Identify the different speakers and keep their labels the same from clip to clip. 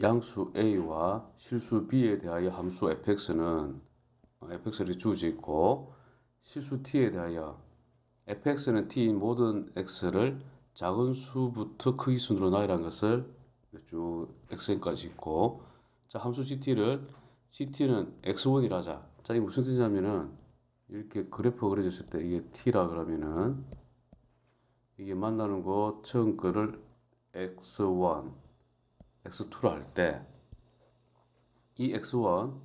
Speaker 1: 양수 a와 실수 b에 대하여 함수 fx는 어, fx를 주어져 있고 실수 t에 대하여 fx는 t인 모든 x를 작은 수부터 크기 순으로 나열한 것을 쭉 xn까지 있고 자 함수 gt를 gt는 x1이라 하자. 자 이게 무슨 뜻이냐면은 이렇게 그래프 그려졌을 때 이게 t라 그러면은 이게 만나는 거 처음 거를 x1 x2로 할때 이 x1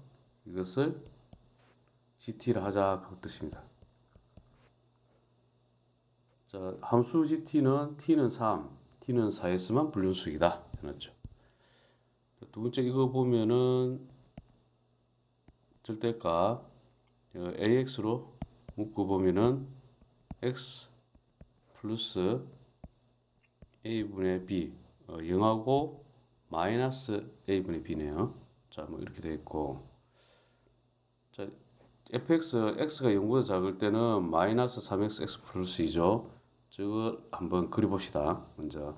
Speaker 1: 이것을 gt라 하자 그 뜻입니다. 자, 함수 gt는 t는 3, t는 4에서만 불륜수이다 해놨죠. 두 번째 이거 보면은 절대값 어, ax로 묶어 보면은 x 플러스 a분의 b 어, 0하고 마이너스 a분의 b네요. 자, 뭐 이렇게 되어 있고 자, fx x가 0보다 작을 때는 마이너스 3x x 플러스 2죠. 저거 한번 그려봅시다. 먼저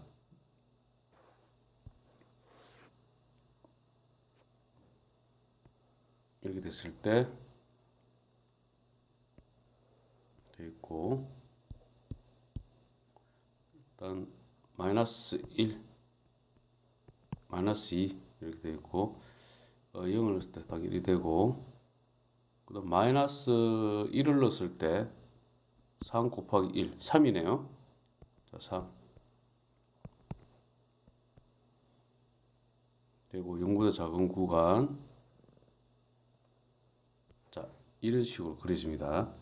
Speaker 1: 이렇게 됐을 때 되어 있고 일단 마이너스 1 마이너스 2 이렇게 되어 있고 어, 0을 넣었을 때 딱 1이 되고 그 다음 마이너스 1을 넣었을 때 3 곱하기 1 3이네요. 자 3 되고 0보다 작은 구간. 자 이런 식으로 그려집니다.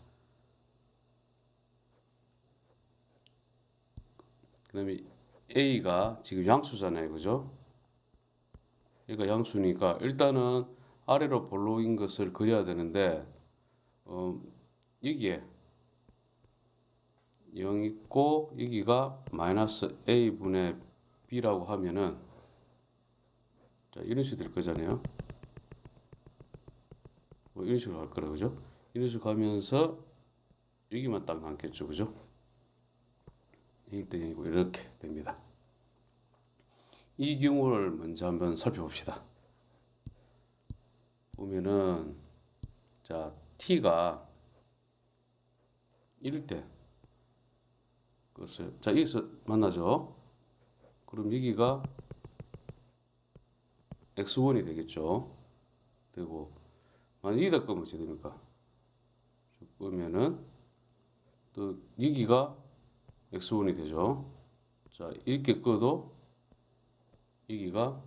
Speaker 1: 그 다음에 A가 지금 양수잖아요. 그죠 얘가 양수니까 일단은 아래로 볼록인 것을 그려야 되는데 어, 여기에 0 있고 여기가 마이너스 a분의 b라고 하면은 자 이런 식으로 될 거잖아요. 뭐 이런 식으로 할 거라 그죠? 이런 식으로 가면서 여기만 딱 남겠죠 그죠? 0일 때 0이고 이렇게 됩니다 이 경우를 먼저 한번 살펴봅시다. 보면은 자 t가 이럴 때 그것을 자 여기서 만나죠. 그럼 여기가 x1이 되겠죠. 되고 만약 여기다 끄면 어떻게 됩니까? 끄면은 또 여기가 x1이 되죠. 자 이렇게 꺼도 여기가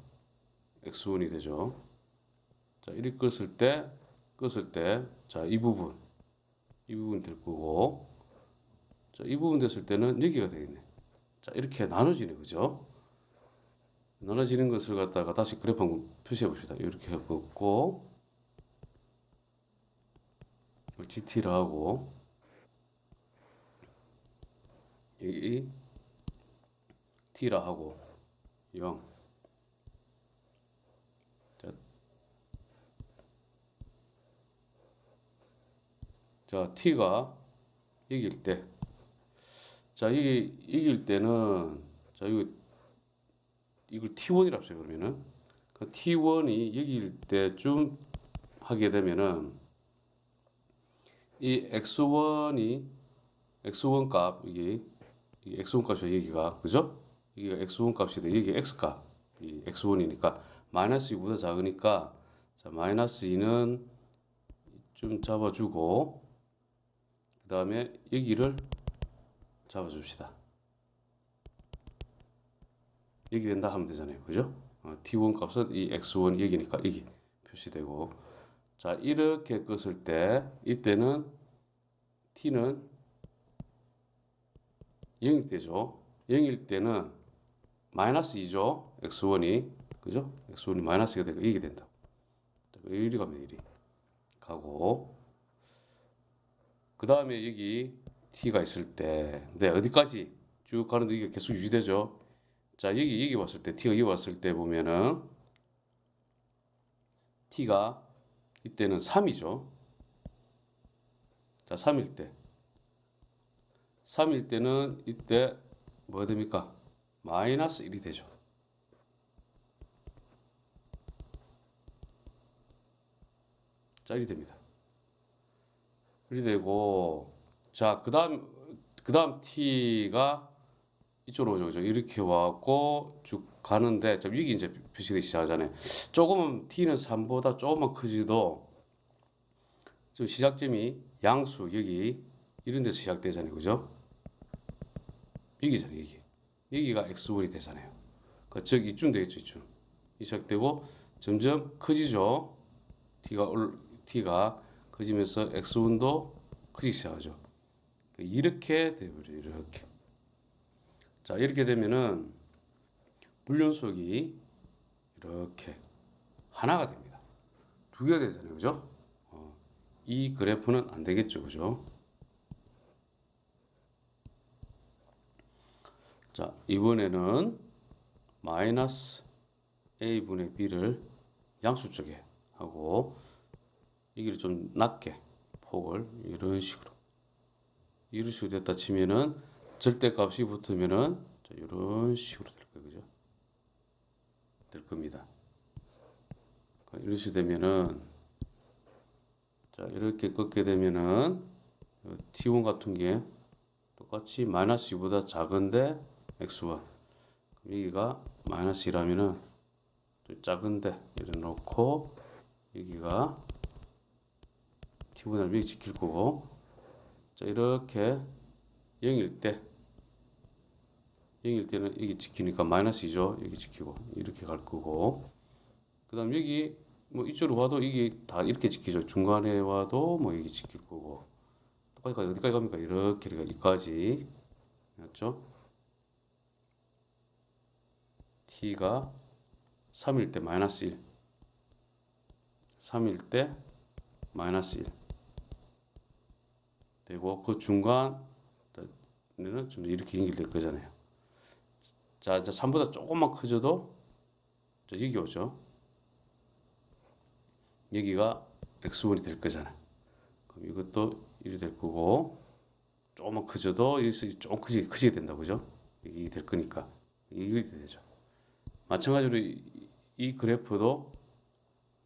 Speaker 1: x1이 되죠. 자, 이렇게 껐을 때, 껐을 때, 자, 이 부분, 이 부분 될 거고, 자, 이 부분 됐을 때는 여기가 되겠네. 자, 이렇게 나눠지네, 그죠? 나눠지는 것을 갖다가 다시 그래프 한번 표시해 봅시다. 이렇게 해보고, GT를 하고, 여기 T라 하고, 0. 자, t가 이길 때. 자, 이게 이길 때는 자, 이거 이걸 t1이라고 써요, 그러면은. 그 t1이 이길 때쯤 하게 되면은 이 x1이 x1 값 이게 이 x1 값이 여기가 그죠? 여기가 x1 값이 돼. 여기 x 값. 이 x1이니까 마이너스 2보다 작으니까 자, 마이너스 2는 좀 잡아주고 그 다음에 여기를 잡아줍시다. 여기 된다 하면 되잖아요. 그죠? 어, t1 값은 이 x1 여기니까 여기 표시되고 자 이렇게 껐을 때 이때는 t는 0이 되죠. 0일 때는 마이너스 2죠. x1이 그죠? x1이 마이너스가 되고 이게 된다. 1이 가면 1이 가고 그 다음에 여기 t가 있을 때 네, 어디까지 쭉 가는데 이게 계속 유지되죠. 자 여기 여기 왔을 때 t가 여기 왔을 때 보면은 t가 이때는 3이죠. 자 3일 때 3일 때는 이때 뭐 됩니까? 마이너스 1이 되죠. 자 1이 됩니다. 이리 되고, 자, 그 다음, 그 다음 t가 이쪽으로 오죠. 그죠? 이렇게 와갖고 쭉 가는데, 자, 여기 이제 표시되기 시작하잖아요. 조금은 t는 3보다 조금만 크지도, 좀 시작점이 양수, 여기, 이런 데서 시작되잖아요. 그죠? 여기잖아요, 여기. 여기가 x1이 되잖아요. 그, 즉, 이쯤 되겠죠, 이쯤. 이 시작되고, 점점 커지죠. t가 올 t가 커지면서 x1도 커지기 시작하죠. 이렇게 되버려요. 이렇게. 자, 이렇게 되면은 불연속이 이렇게 하나가 됩니다. 두 개가 되잖아요. 그죠? 어, 이 그래프는 안 되겠죠. 그죠? 자, 이번에는 마이너스 a분의 b를 양수 쪽에 하고 여기를 좀 낮게 폭을 이런 식으로 이런 식으로 됐다 치면은 절대값이 붙으면은 자, 이런 식으로 될 거예요. 그죠? 될 겁니다. 그러니까 이런 식으로 되면은 자 이렇게 꺾게 되면은 t1 같은 게 똑같이 마이너스 2보다 작은데 x1 그럼 여기가 마이너스 2라면은 좀 작은데 이래 놓고 여기가 t분할 미기 지킬 거고. 자 이렇게 0일 때 0일 때는 여기 지키니까 마이너스 2죠. 여기 지키고. 이렇게 갈 거고. 그 다음 여기 뭐 이쪽으로 와도 이게 다 이렇게 지키죠. 중간에 와도 뭐 여기 지킬 거고. 똑같이 가 어디까지 갑니까? 이렇게 여기까지. 맞죠? t가 3일 때 마이너스 1 3일 때 마이너스 1 되고 그 중간에는 좀 이렇게 연결될 거잖아요. 자, 이제 3보다 조금만 커져도 자, 여기 오죠. 여기가 x분이 될 거잖아. 그럼 이것도 이리 될 거고 조금만 커져도 여기서 조금 크지 크지게 된다 그죠? 이게 될 거니까 이게 되죠. 마찬가지로 이, 이 그래프도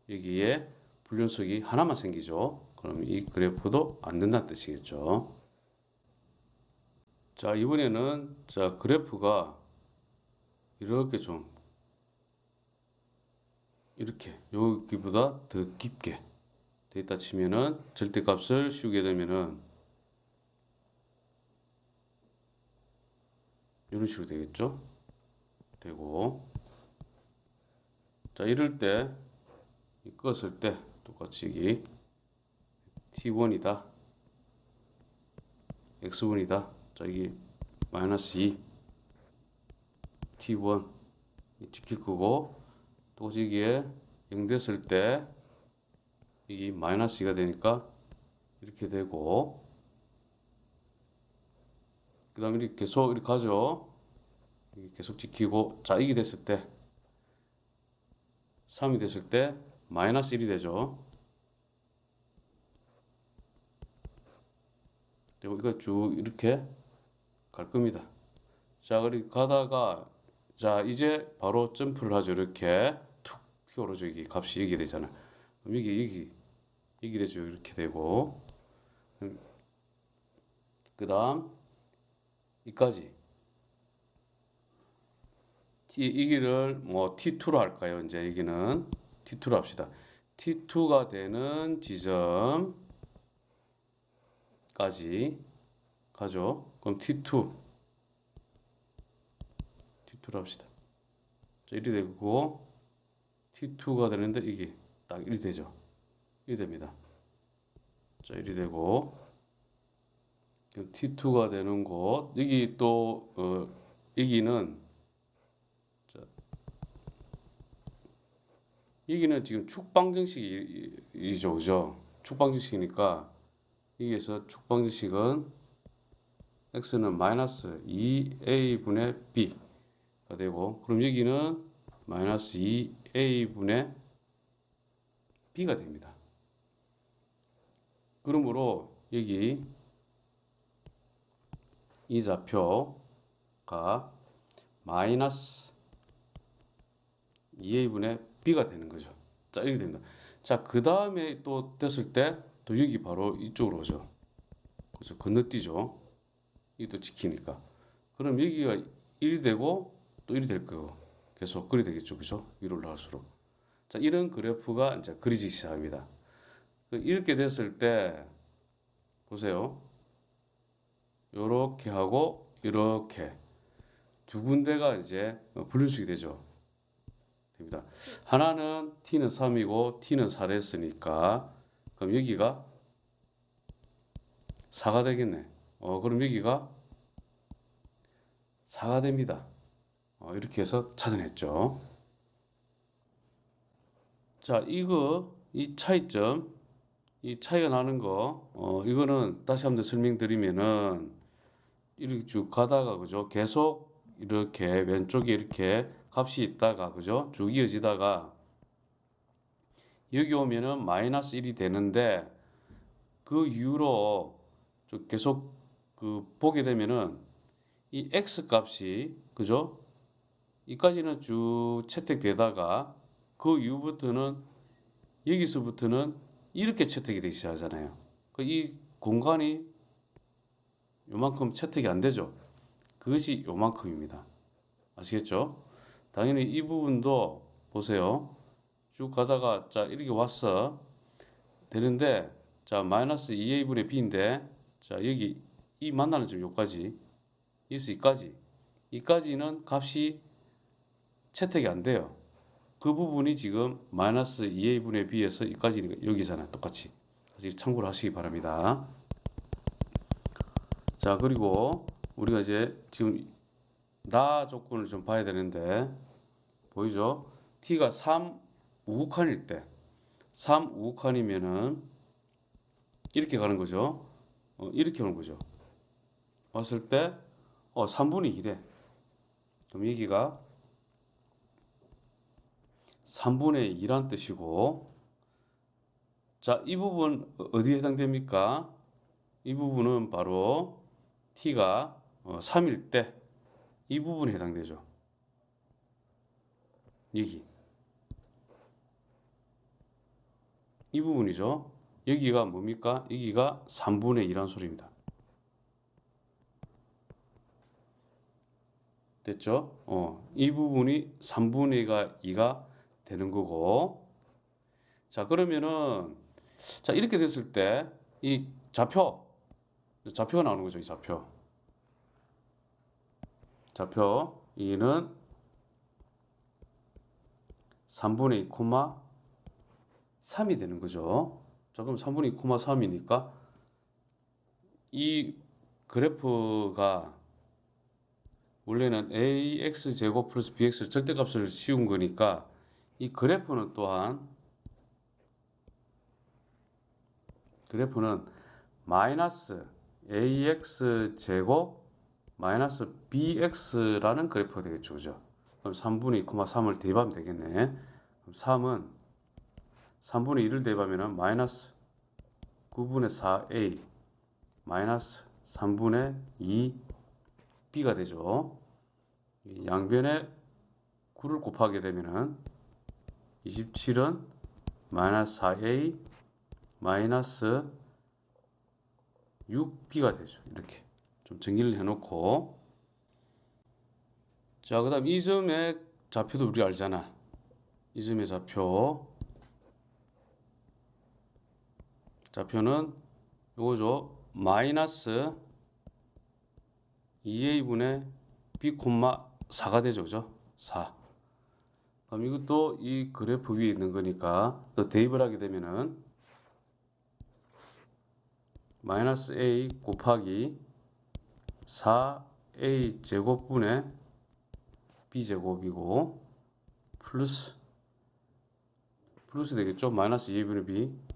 Speaker 1: 여기에 불연속이 하나만 생기죠. 그럼 이 그래프도 안 된다는 뜻이겠죠. 자, 이번에는 자, 그래프가 이렇게 좀 이렇게 여기보다 더 깊게 돼 있다 치면은 절대값을 씌우게 되면은 이런 식으로 되겠죠. 되고 자 이럴 때 껐을 때 똑같이 t1이다. X1이다. 자 여기 마이너스 2 t1 지킬 거고 또 여기에 0 됐을 때이 마이너스 2가 되니까 이렇게 되고 그 다음에 이렇게 계속 이렇게 가죠. 이렇게 계속 지키고 자 이게 됐을 때 3이 됐을 때 마이너스 1이 되죠. 그리고 이거 쭉 이렇게 갈 겁니다. 자, 그리고 가다가 자, 이제 바로 점프를 하죠. 이렇게 툭 튀어오르죠. 여기 값이 여기 되잖아. 그럼 여기 여기 여기 되죠. 이렇게 되고 그 다음 이까지 T, 이 길을 뭐 T2로 할까요? 이제 여기는 T2로 합시다. T2가 되는 지점 까지 가죠. 그럼 T2 T2로 합시다. 자, 1이 되고 T2가 되는데 이게 딱 1이 되죠. 1이 됩니다. 자, 1이 되고 T2가 되는 곳 여기 또 어, 여기는 여기는 지금 축방정식이죠, 그죠? 축방정식이니까 여기에서 축방정식은 x는 마이너스 2a분의 b가 되고 그럼 여기는 마이너스 2a분의 b가 됩니다. 그러므로 여기 이 좌표가 마이너스 2a분의 b가 되는 거죠. 자 이렇게 됩니다. 자그 다음에 또 됐을 때 또 여기 바로 이쪽으로 오죠. 그죠? 건너뛰죠. 이또 지키니까. 그럼 여기가 1이 되고 또 1이 될 거고 계속 그리 되겠죠. 그죠? 위로 올라갈수록. 자 이런 그래프가 이제 그리기 시작합니다. 그 이렇게 됐을 때 보세요. 요렇게 하고 이렇게 두 군데가 이제 분류식이 되죠. 됩니다. 하나는 t는 3이고 t는 4를 했으니까 그럼 여기가 4가 되겠네. 어, 그럼 여기가 4가 됩니다. 어, 이렇게 해서 찾아냈죠. 자, 이거 이 차이점 이 차이가 나는 거 어, 이거는 다시 한번 설명드리면은 이렇게 쭉 가다가 그죠? 계속 이렇게 왼쪽에 이렇게 값이 있다가 그죠? 쭉 이어지다가 여기 오면은 마이너스 1이 되는데 그 이후로 쭉 계속 그 보게 되면은 이 x 값이 그죠? 이까지는 쭉 채택되다가 그 이후부터는 여기서부터는 이렇게 채택이 되기 시작하잖아요. 그이 공간이 요만큼 채택이 안 되죠. 그것이 요만큼입니다. 아시겠죠? 당연히 이 부분도 보세요. 쭉 가다가 자 이렇게 왔어. 되는데 자 마이너스 2a분의 b인데 자 여기 이 만나는 점 여기까지 여기서 이까지 이까지는 값이 채택이 안 돼요. 그 부분이 지금 마이너스 2a분의 b에서 이까지 여기잖아요. 똑같이. 그래서 참고를 하시기 바랍니다. 자 그리고 우리가 이제 지금 나 조건을 좀 봐야 되는데 보이죠? t가 3 우극한일 때, 3 우극한이면은 이렇게 가는 거죠. 어, 이렇게 오는 거죠. 왔을 때, 어, 3분의 1에. 그럼 여기가 3분의 2란 뜻이고, 자, 이 부분 어디에 해당됩니까? 이 부분은 바로 t가 어, 3일 때, 이 부분에 해당되죠. 여기. 이 부분이죠. 여기가 뭡니까? 여기가 3분의 2란 소리입니다. 됐죠? 어, 이 부분이 3분의 2가 되는 거고. 자, 그러면은, 자, 이렇게 됐을 때, 이 좌표, 좌표가 나오는 거죠, 이 좌표. 좌표, 2는 3분의 2, 3이 되는 거죠. 자, 그럼 3분의 2, 3이니까 이 그래프가 원래는 ax 제곱 플러스 bx 절대값을 씌운 거니까 이 그래프는 또한 그래프는 마이너스 ax 제곱 마이너스 bx라는 그래프가 되겠죠. 그죠? 그럼 3분의 2, 3을 대입하면 되겠네. 그럼 3은 3분의 1을 대입하면 마이너스 9분의 4a 마이너스 3분의 2b가 되죠. 양변에 9를 곱하게 되면은 27은 마이너스 4a 마이너스 6b가 되죠. 이렇게 좀 정리를 해놓고 자, 그 다음 이 점의 좌표도 우리 알잖아. 이 점의 좌표. 좌표는 요거죠. 마이너스 2a분의 b, 4가 되죠. 그죠? 4. 그럼 이것도 이 그래프 위에 있는 거니까 또 대입을 하게 되면은 마이너스 a 곱하기 4a 제곱분의 b제곱이고 플러스 플러스 되겠죠? 마이너스 2a분의 b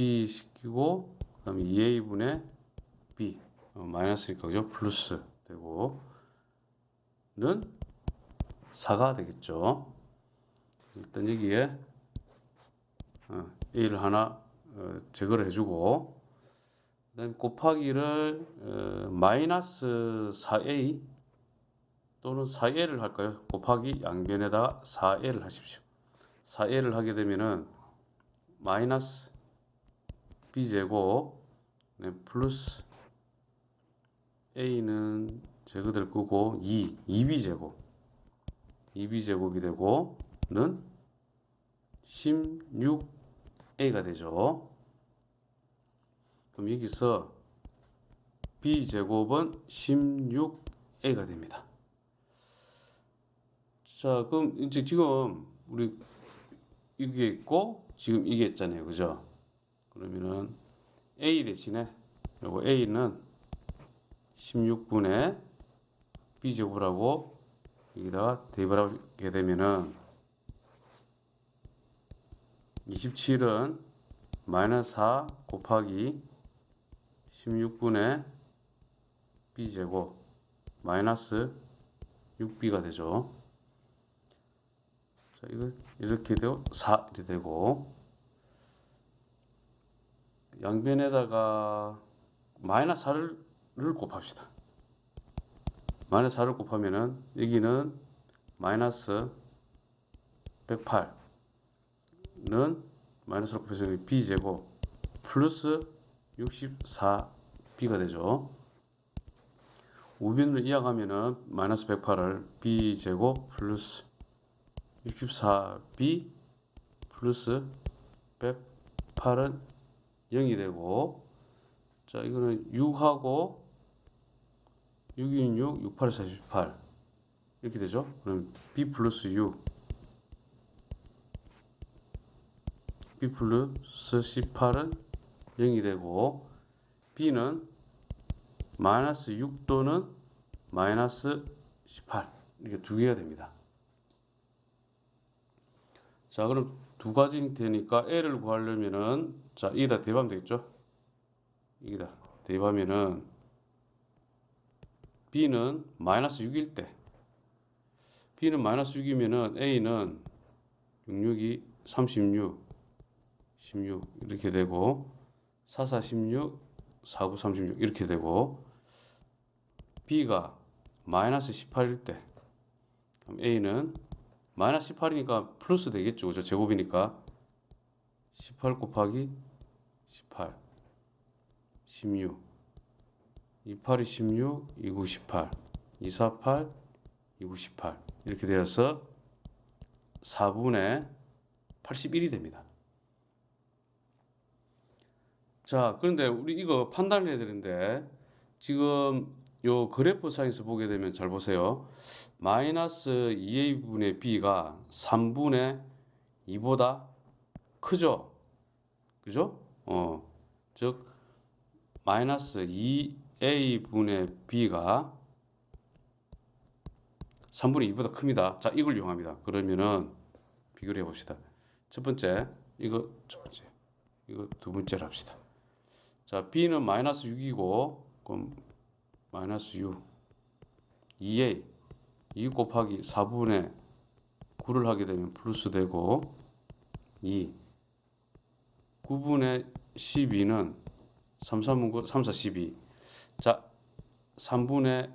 Speaker 1: b 시키고 그 다음에 2a분의 b 어, 마이너스니까 그죠? 플러스 되고 는 4가 되겠죠. 일단 여기에 어, a를 하나 어, 제거를 해주고 그 다음 곱하기를 어, 마이너스 4a 또는 4a를 할까요? 곱하기 양변에다가 4a를 하십시오. 4a를 하게 되면은 마이너스 b제곱 네, 플러스 a는 제거될 거고 2, 2b제곱 2b제곱이 되고 는 16a가 되죠. 그럼 여기서 b제곱은 16a가 됩니다. 자, 그럼 이제 지금 우리 이게 있고 지금 이게 있잖아요. 그죠? A 대신에 요거 a는 16분의 b제곱을 하고 여기다가 대입을 하게 되면은 27은 마이너스 4 곱하기 16분의 b제곱 마이너스 6b가 되죠. 자, 이거 이렇게 되고 4 이렇게 되고 양변에다가 마이너스 4를 곱합시다. 마이너스 4를 곱하면은 여기는 마이너스 108는 마이너스를 곱해서 b제곱 플러스 64b가 되죠. 우변을 이항하면은 마이너스 108을 b제곱 플러스 64b 플러스 108은 0이 되고 자 이거는 6하고 6인 6, 6, 8, 48 이렇게 되죠. 그럼 b 플러스 6 b 플러스 18은 0이 되고 b는 마이너스 6 또는 마이너스 18 이렇게 두 개가 됩니다. 자 그럼 두 가지 되니까 L을 구하려면은 자 이다 대입하면 되겠죠? 이다 대입하면은 B는 마이너스 6일 때. B는 마이너스 6이면은 A는 66이 36 16 이렇게 되고 44 16 49 36 이렇게 되고 B가 마이너스 18일 때. 그럼 A는 마이너스 18이니까 플러스 되겠죠. 그죠? 제곱이니까 18 곱하기 18 16 28이 16 29 18 248 29 18 이렇게 되어서 4분의 81이 됩니다. 자, 그런데 우리 이거 판단을 해야 되는데 지금 요 그래프 상에서 보게 되면 잘 보세요. 마이너스 2a분의 b가 3분의 2보다 크죠? 그죠? 어, 즉 마이너스 2a분의 b가 3분의 2보다 큽니다. 자, 이걸 이용합니다. 그러면은 비교를 해봅시다. 첫 번째, 이거 첫 번째, 이거 두 번째로 합시다. 자, b는 마이너스 6이고, 그럼 마이너스 6 2a 2 곱하기 4분의 9를 하게 되면 플러스 되고 2 9분의 12는 3, 3, 9, 3, 4, 12 자, 3분의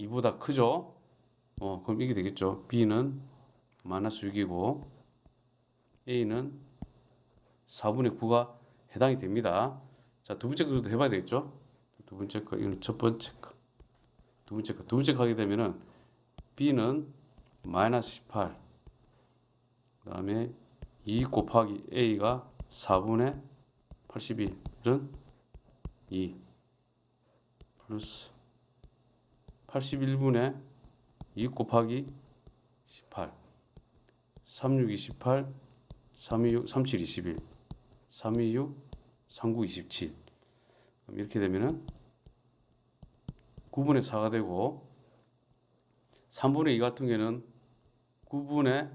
Speaker 1: 2보다 크죠? 어, 그럼 이게 되겠죠. B는 마이너스 6이고 A는 4분의 9가 해당이 됩니다. 자, 두 번째 것도 해봐야 되겠죠? 두 번째 거, 이건 첫 번째 거. 두 번째 거. 두 번째 거 하게 되면은 B는 마이너스 18. 그 다음에 2 곱하기 A가 4분의 81은 2 플러스 81분의 2 곱하기 18 36 28 326 37 21 326 39 27 이렇게 되면은 9분의 4가 되고 3분의 2 같은 경우에는 9분의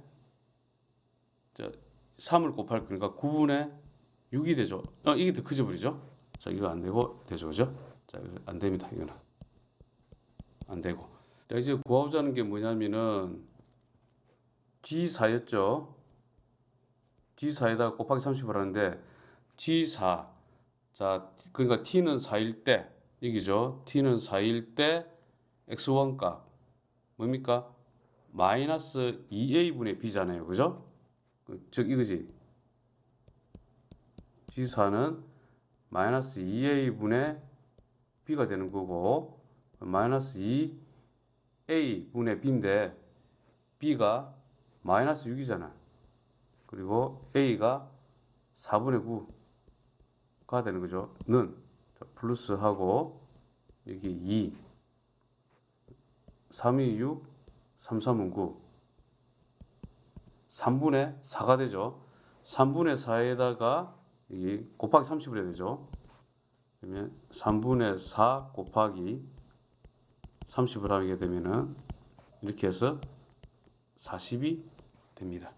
Speaker 1: 3을 곱할 거니까 9분의 6이 되죠. 어, 이게 더 크죠, 버리죠? 자, 이거 안 되고 되죠, 그죠? 자, 안 됩니다, 이거는 안 되고. 자, 이제 구하고자 하는 게 뭐냐면은 G4였죠. G4에다가 곱하기 30을 하는데 G4 자, 그러니까 t는 4일 때 여기죠. t는 4일 때 x1 값 뭡니까? 마이너스 2a분의 b잖아요. 그죠? 그, 즉 이거지. G4는 마이너스 2A분의 B가 되는 거고 마이너스 2A분의 B인데 B가 마이너스 6이잖아. 그리고 A가 4분의 9가 되는 거죠. 는 자, 플러스하고 여기 2 3이 6 3, 3은 9 3분의 4가 되죠. 3분의 4에다가 이 곱하기 30을 해야 되죠. 그러면 3분의 4 곱하기 30을 하게 되면은 이렇게 해서 40이 됩니다.